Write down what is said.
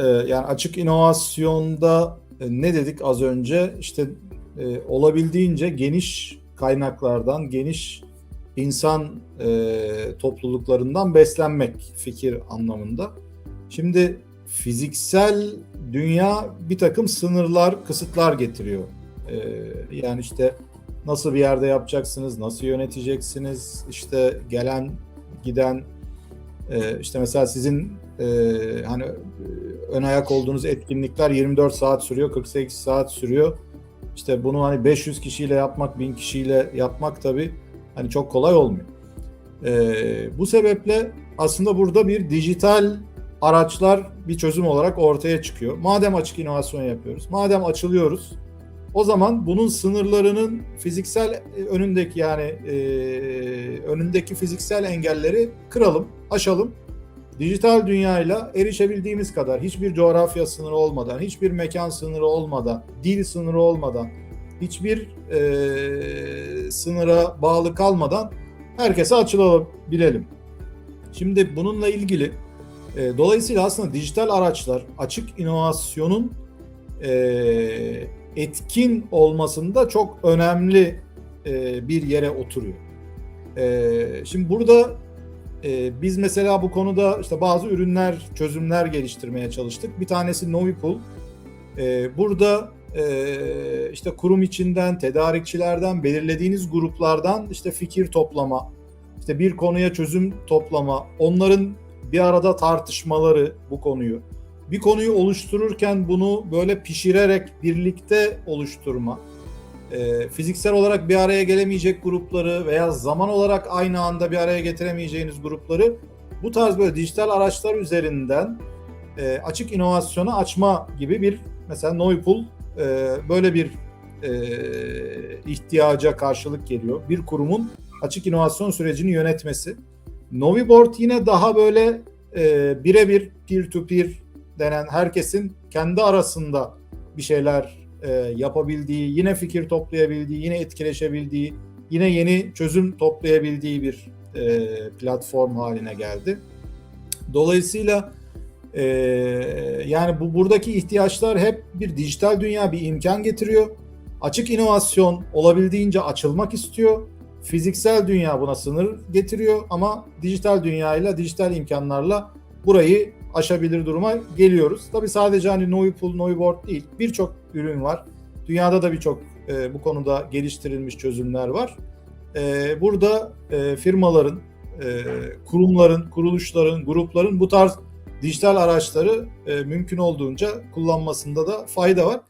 e, yani açık inovasyonda e, ne dedik az önce? İşte e, olabildiğince geniş kaynaklardan, geniş insan e, topluluklarından beslenmek fikir anlamında. Şimdi fiziksel dünya bir takım sınırlar, kısıtlar getiriyor. E, yani işte nasıl bir yerde yapacaksınız, nasıl yöneteceksiniz, işte gelen giden işte mesela sizin e, hani ön ayak olduğunuz etkinlikler 24 saat sürüyor, 48 saat sürüyor. İşte bunu hani 500 kişiyle yapmak, 1000 kişiyle yapmak tabii hani çok kolay olmuyor. E, bu sebeple aslında burada bir dijital araçlar bir çözüm olarak ortaya çıkıyor. Madem açık inovasyon yapıyoruz, madem açılıyoruz, o zaman bunun sınırlarının fiziksel önündeki yani e, önündeki fiziksel engelleri kıralım, aşalım. Dijital dünyayla erişebildiğimiz kadar hiçbir coğrafya sınırı olmadan, hiçbir mekan sınırı olmadan, dil sınırı olmadan, hiçbir e, sınıra bağlı kalmadan herkese açılabilelim. Şimdi bununla ilgili e, dolayısıyla aslında dijital araçlar açık inovasyonun e, etkin olmasında çok önemli e, bir yere oturuyor. E, şimdi burada e, biz mesela bu konuda işte bazı ürünler, çözümler geliştirmeye çalıştık. Bir tanesi Novipool. E, burada e, işte kurum içinden, tedarikçilerden, belirlediğiniz gruplardan işte fikir toplama, işte bir konuya çözüm toplama, onların bir arada tartışmaları bu konuyu, bir konuyu oluştururken bunu böyle pişirerek birlikte oluşturma, e, fiziksel olarak bir araya gelemeyecek grupları veya zaman olarak aynı anda bir araya getiremeyeceğiniz grupları bu tarz böyle dijital araçlar üzerinden e, açık inovasyona açma gibi bir mesela Noipool e, böyle bir e, ihtiyaca karşılık geliyor. Bir kurumun açık inovasyon sürecini yönetmesi. Noviboard yine daha böyle e, birebir peer to peer denen herkesin kendi arasında bir şeyler e, yapabildiği, yine fikir toplayabildiği, yine etkileşebildiği, yine yeni çözüm toplayabildiği bir e, platform haline geldi. Dolayısıyla e, yani bu buradaki ihtiyaçlar hep bir dijital dünya bir imkan getiriyor. Açık inovasyon olabildiğince açılmak istiyor. Fiziksel dünya buna sınır getiriyor ama dijital dünyayla, dijital imkanlarla burayı aşabilir duruma geliyoruz. Tabi sadece hani Noipool, Noiboard değil birçok ürün var. Dünyada da birçok e, bu konuda geliştirilmiş çözümler var. E, burada e, firmaların, e, kurumların, kuruluşların, grupların bu tarz dijital araçları e, mümkün olduğunca kullanmasında da fayda var.